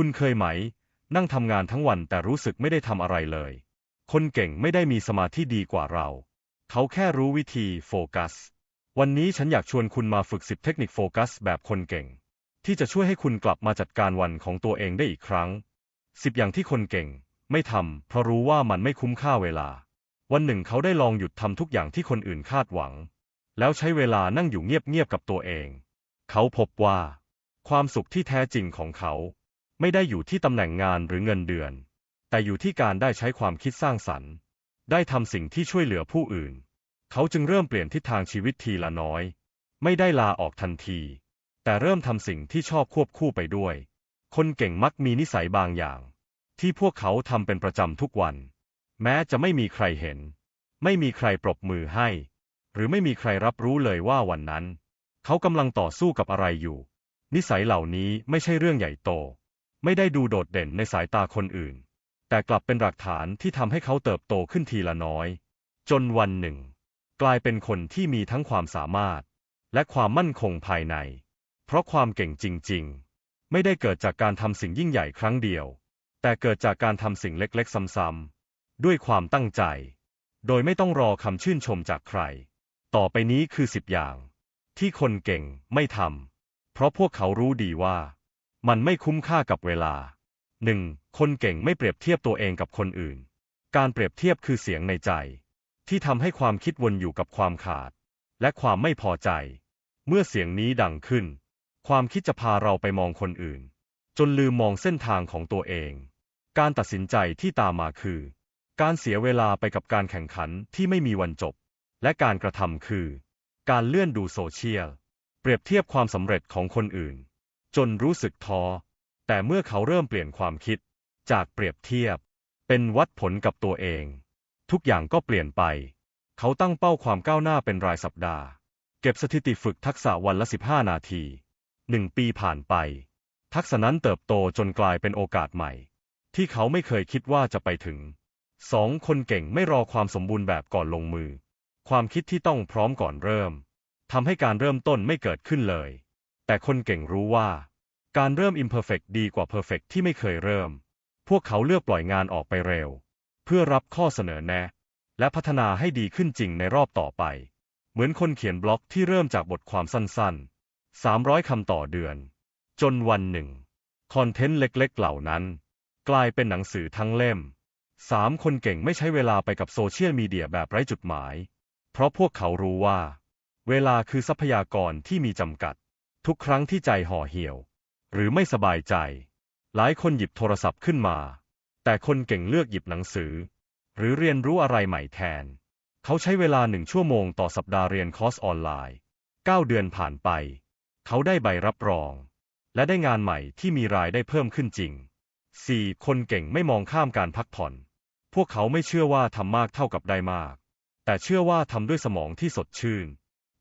คุณเคยไหม นั่งทำงานทั้งวันแต่รู้สึกไม่ได้ทำอะไรเลย คนเก่งไม่ได้มีสมาธิดีกว่าเรา เขาแค่รู้วิธีโฟกัส วันนี้ฉันอยากชวนคุณมาฝึกสิบเทคนิคโฟกัสแบบคนเก่ง ที่จะช่วยให้คุณกลับมาจัดการวันของตัวเองได้อีกครั้งสิบอย่างที่คนเก่ง ไม่ทำเพราะรู้ว่ามันไม่คุ้มค่าเวลา วันหนึ่งเขาได้ลองหยุดทำทุกอย่างที่คนอื่นคาดหวัง แล้วใช้เวลานั่งอยู่เงียบๆกับตัวเอง เขาพบว่า ความสุขที่แท้จริงของเขา ไม่ได้อยู่ที่ตำแหน่งงานหรือเงินเดือน แต่อยู่ที่การได้ใช้ความคิดสร้างสรรค์ ได้ทำสิ่งที่ช่วยเหลือผู้อื่น เขาจึงเริ่มเปลี่ยนทิศทางชีวิตทีละน้อย ไม่ได้ลาออกทันที แต่เริ่มทำสิ่งที่ชอบควบคู่ไปด้วย คนเก่งมักมีนิสัยบางอย่าง ที่พวกเขาทำเป็นประจำทุกวัน แม้จะไม่มีใครเห็น ไม่มีใครปรบมือให้ หรือไม่มีใครรับรู้เลยว่าวันนั้น เขากำลังต่อสู้กับอะไรอยู่ นิสัยเหล่านี้ไม่ใช่เรื่องใหญ่โต ไม่ได้ดูโดดเด่นในสายตาคนอื่น แต่กลับเป็นหลักฐานที่ทำให้เขาเติบโตขึ้นทีละน้อย จนวันหนึ่ง กลายเป็นคนที่มีทั้งความสามารถ และความมั่นคงภายใน เพราะความเก่งจริง ๆ ไม่ได้เกิดจากการทำสิ่งยิ่งใหญ่ครั้งเดียว แต่เกิดจากการทำสิ่งเล็กๆ ซ้ำๆ ด้วยความตั้งใจ โดยไม่ต้องรอคำชื่นชมจากใคร ต่อไปนี้คือสิบอย่าง ที่คนเก่งไม่ทำเพราะพวกเขารู้ดีว่า มันไม่คุ้มค่ากับเวลาหนึ่งคนเก่งไม่เปรียบเทียบตัวเองกับคนอื่น การเปรียบเทียบคือเสียงในใจ ที่ทำให้ความคิดวนอยู่กับความขาด และความไม่พอใจ เมื่อเสียงนี้ดังขึ้น ความคิดจะพาเราไปมองคนอื่น จนลืมมองเส้นทางของตัวเอง การตัดสินใจที่ตามมาคือ การเสียเวลาไปกับการแข่งขันที่ไม่มีวันจบ และการกระทำคือ การเลื่อนดูโซเชียล เปรียบเทียบความสำเร็จของคนอื่น จนรู้สึกท้อ แต่เมื่อเขาเริ่มเปลี่ยนความคิด จากเปรียบเทียบ เป็นวัดผลกับตัวเอง ทุกอย่างก็เปลี่ยนไป เขาตั้งเป้าความก้าวหน้าเป็นรายสัปดาห์ เก็บสถิติฝึกทักษะวันละ 15 นาทีหนึ่งปีผ่านไป ทักษะนั้นเติบโตจนกลายเป็นโอกาสใหม่ ที่เขาไม่เคยคิดว่าจะไปถึงสองคนเก่งไม่รอความสมบูรณ์แบบก่อนลงมือ ความคิดที่ต้องพร้อมก่อนเริ่มทำให้การเริ่มต้นไม่เกิดขึ้นเลย แต่คนเก่งรู้ว่า การเริ่ม imperfect ดีกว่า perfect ที่ไม่เคยเริ่ม พวกเขาเลือกปล่อยงานออกไปเร็ว เพื่อรับข้อเสนอแนะ และพัฒนาให้ดีขึ้นจริงในรอบต่อไป เหมือนคนเขียนบล็อกที่เริ่มจากบทความสั้นๆ 300 คำต่อเดือน จนวันหนึ่ง คอนเทนต์เล็กๆ เหล่านั้น กลายเป็นหนังสือทั้งเล่มสามคนเก่งไม่ใช้เวลาไปกับโซเชียลมีเดียแบบไร้จุดหมาย เพราะพวกเขารู้ว่า เวลาคือทรัพยากรที่มีจำกัด ทุกครั้งที่ใจห่อเหี่ยว หรือไม่สบายใจ หลายคนหยิบโทรศัพท์ขึ้นมา แต่คนเก่งเลือกหยิบหนังสือ หรือเรียนรู้อะไรใหม่แทน เขาใช้เวลาหนึ่งชั่วโมงต่อสัปดาห์เรียนคอร์สออนไลน์ 9 เดือนผ่านไป เขาได้ใบรับรอง และได้งานใหม่ที่มีรายได้เพิ่มขึ้นจริง 4. คนเก่งไม่มองข้ามการพักผ่อน พวกเขาไม่เชื่อว่าทำมากเท่ากับได้มาก แต่เชื่อว่าทำด้วยสมองที่สดชื่น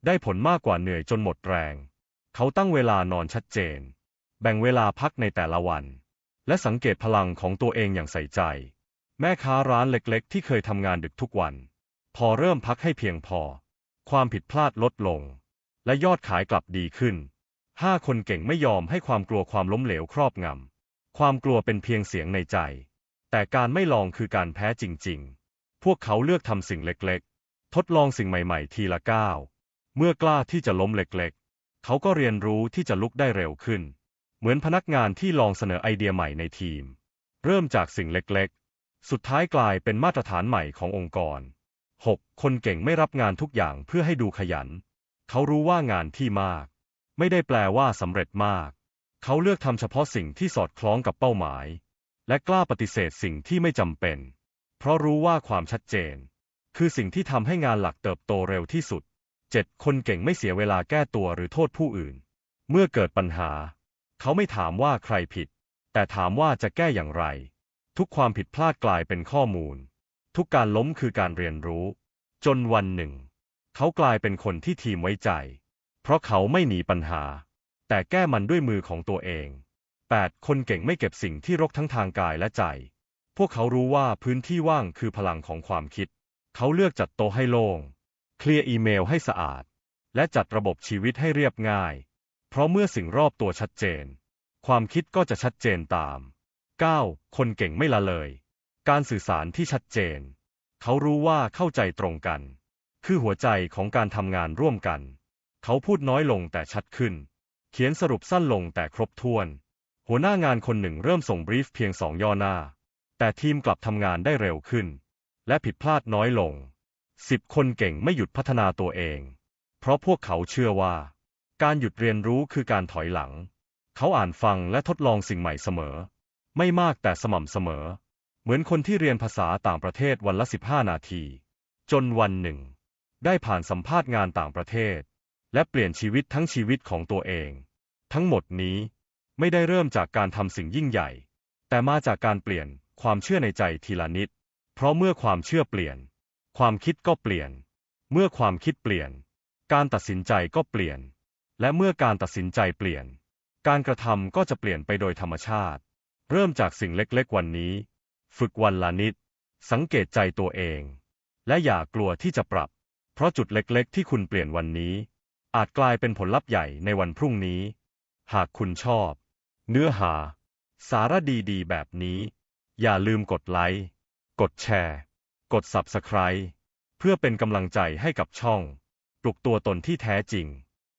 ได้ผลมากกว่าเหนื่อยจนหมดแรง เขาตั้งเวลานอนชัดเจน แบ่งเวลาพักในแต่ละวัน และสังเกตพลังของตัวเองอย่างใส่ใจ แม่ค้าร้านเล็กๆ ที่เคยทำงานดึกทุกวัน พอเริ่มพักให้เพียงพอ ความผิดพลาดลดลง และยอดขายกลับดีขึ้นห้าคนเก่งไม่ยอมให้ความกลัวความล้มเหลวครอบงำ ความกลัวเป็นเพียงเสียงในใจ แต่การไม่ลองคือการแพ้จริง ๆ พวกเขาเลือกทำสิ่งเล็กๆ ทดลองสิ่งใหม่ๆ ทีละก้าว เมื่อกล้าที่จะล้มเล็กๆ เขาก็เรียนรู้ที่จะลุกได้เร็วขึ้น เหมือนพนักงานที่ลองเสนอไอเดียใหม่ในทีม เริ่มจากสิ่งเล็กๆ สุดท้ายกลายเป็นมาตรฐานใหม่ขององค์กร 6. คนเก่งไม่รับงานทุกอย่างเพื่อให้ดูขยัน เขารู้ว่างานที่มาก ไม่ได้แปลว่าสำเร็จมาก เขาเลือกทำเฉพาะสิ่งที่สอดคล้องกับเป้าหมาย และกล้าปฏิเสธสิ่งที่ไม่จำเป็น เพราะรู้ว่าความชัดเจน คือสิ่งที่ทำให้งานหลักเติบโตเร็วที่สุด 7. คนเก่งไม่เสียเวลาแก้ตัวหรือโทษผู้อื่น เมื่อเกิดปัญหา เขาไม่ถามว่าใครผิด แต่ถามว่าจะแก้อย่างไร ทุกความผิดพลาดกลายเป็นข้อมูล ทุกการล้มคือการเรียนรู้ จนวันหนึ่ง เขากลายเป็นคนที่ทีมไว้ใจ เพราะเขาไม่หนีปัญหา แต่แก้มันด้วยมือของตัวเอง 8. คนเก่งไม่เก็บสิ่งที่รกทั้งทางกายและใจ พวกเขารู้ว่าพื้นที่ว่างคือพลังของความคิด เขาเลือกจัดโต๊ะให้โล่ง เคลียร์อีเมลให้สะอาด และจัดระบบชีวิตให้เรียบง่าย ราะเมื่อสิ่งรอบตัวชัดเจน ความคิดก็จะชัดเจนตาม 9. คนเก่งไม่ละเลย การสื่อสารที่ชัดเจน เขารู้ว่าเข้าใจตรงกัน คือหัวใจของการทำงานร่วมกัน เขาพูดน้อยลงแต่ชัดขึ้น เขียนสรุปสั้นลงแต่ครบถ้วน หัวหน้างานคนหนึ่งเริ่มส่งบรีฟเพียงสองย่อหน้า แต่ทีมกลับทำงานได้เร็วขึ้น และผิดพลาดน้อยลงสิบคนเก่งไม่หยุดพัฒนาตัวเอง เพราะพวกเขาเชื่อว่า การหยุดเรียนรู้คือการถอยหลัง เขาอ่านฟังและทดลองสิ่งใหม่เสมอ ไม่มากแต่สม่ำเสมอ เหมือนคนที่เรียนภาษาต่างประเทศวันละ 15 นาที จนวันหนึ่ง ได้ผ่านสัมภาษณ์งานต่างประเทศ และเปลี่ยนชีวิตทั้งชีวิตของตัวเอง ทั้งหมดนี้ไม่ได้เริ่มจากการทำสิ่งยิ่งใหญ่ แต่มาจากการเปลี่ยนความเชื่อในใจทีละนิด เพราะเมื่อความเชื่อเปลี่ยน ความคิดก็เปลี่ยน เมื่อความคิดเปลี่ยน การตัดสินใจก็เปลี่ยน และเมื่อการตัดสินใจเปลี่ยน การกระทำก็จะเปลี่ยนไปโดยธรรมชาติ เริ่มจากสิ่งเล็กๆวันนี้ ฝึกวันละนิด สังเกตใจตัวเอง และอย่ากลัวที่จะปรับ เพราะจุดเล็กๆ ที่คุณเปลี่ยนวันนี้ อาจกลายเป็นผลลัพธ์ใหญ่ในวันพรุ่งนี้ หากคุณชอบ เนื้อหา สาระดีๆ แบบนี้ อย่าลืมกดไลค์กดแชร์ กด Subscribe เพื่อเป็นกำลังใจให้กับช่อง ปลุกตัวตนที่แท้จริง